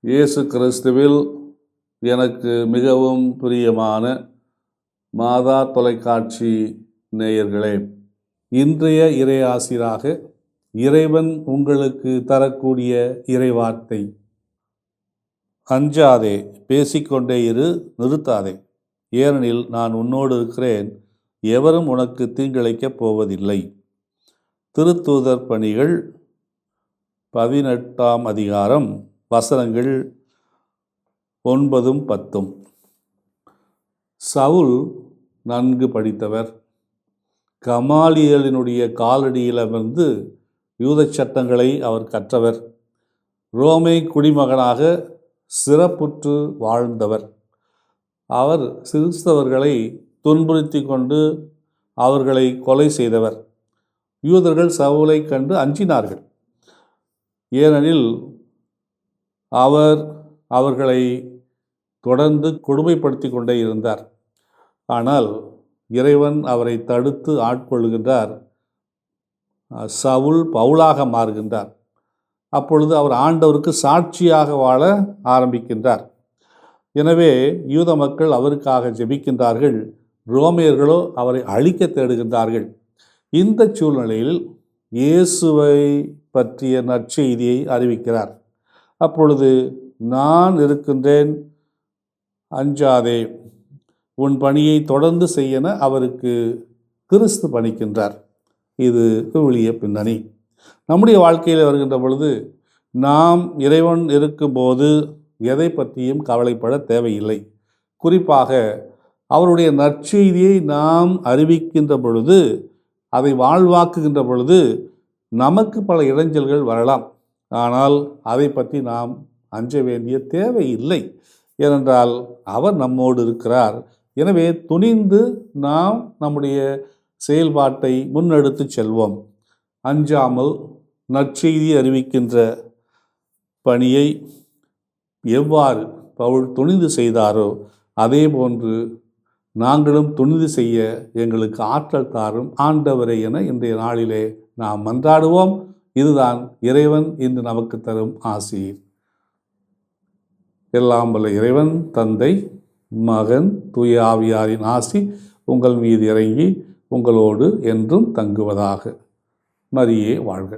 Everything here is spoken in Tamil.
இயேசு கிறிஸ்துவில் எனக்கு மிகவும் பிரியமான மாதா தொலைக்காட்சி நேயர்களே இன்றைய இறையாசிராக இறைவன் உங்களுக்கு தரக்கூடிய இறைவார்த்தை. அஞ்சாதே பேசிக்கொண்டே இரு நிறுத்தாதே. ஏனெனில் நான் உன்னோடு இருக்கிறேன் எவரும் உனக்கு தீங்கிழைக்கப் போவதில்லை. திருத்தூதர் பணிகள் பதினெட்டாம் அதிகாரம். வசனங்கள் ஒன்பதும் பத்தும். சவுல் நன்கு படித்தவர். கமாலியலினுடைய காலடியில் அமர்ந்து யூத சட்டங்களை அவர் கற்றவர். ரோமை குடிமகனாக சிறப்புற்று வாழ்ந்தவர். அவர் கிறிஸ்தவர்களை துன்புறுத்தி கொண்டு அவர்களை கொலை செய்தவர். யூதர்கள் சவுலை கண்டு அஞ்சினார்கள். ஏனெனில் அவர் அவர்களை தொடர்ந்து கொடுமைப்படுத்தி கொண்டே இருந்தார். ஆனால் இறைவன் அவரை தடுத்து ஆட்கொள்கின்றார் சவுல் பவுலாக மாறுகின்றார். அப்பொழுது அவர் ஆண்டவருக்கு சாட்சியாக வாழ ஆரம்பிக்கின்றார். எனவே யூத மக்கள் அவருக்காக ஜெபிக்கின்றார்கள். ரோமியர்களோ அவரை அழிக்க தேடுகின்றார்கள். இந்த சூழ்நிலையில் இயேசுவை பற்றிய நற்செய்தியை அறிவிக்கிறார். அப்பொழுது நான் இருக்கின்றேன் அஞ்சாதே உன் பணியை தொடர்ந்து செய்யன அவருக்கு கிறிஸ்து பணிக்கின்றார். இது விவிலிய பின்னணி. நம்முடைய வாழ்க்கையில் வருகின்ற பொழுது நாம் இறைவன் இருக்கும்போது எதை பற்றியும் கவலைப்பட தேவையில்லை. குறிப்பாக அவருடைய நற்செய்தியை நாம் அறிவிக்கின்ற பொழுது அதை வாழ்வாக்குகின்ற பொழுது நமக்கு பல இடைஞ்சல்கள் வரலாம். ஆனால் அதை பற்றி நாம் அஞ்ச வேண்டிய தேவை இல்லை. ஏனென்றால் அவர் நம்மோடு இருக்கிறார். எனவே துணிந்து நாம் நம்முடைய செயல்பாட்டை முன்னெடுத்து செல்வோம். அஞ்சாமல் நற்செய்தி அறிவிக்கின்ற பணியை எவ்வாறு பவுல் துணிந்து செய்தாரோ அதே போன்று நாங்களும் துணிந்து செய்ய எங்களுக்கு ஆற்றல் தாரும் ஆண்டவரை என இன்றைய நாளிலே நாம் மன்றாடுவோம். இதுதான் இறைவன் இன்று நமக்கு தரும் ஆசீர் எல்லாம் வல்ல இறைவன் தந்தை மகன் தூய ஆவியாரின் ஆசி உங்கள் மீது இறங்கி உங்களோடு என்றும் தங்குவதாக. மரியே வாழ்க.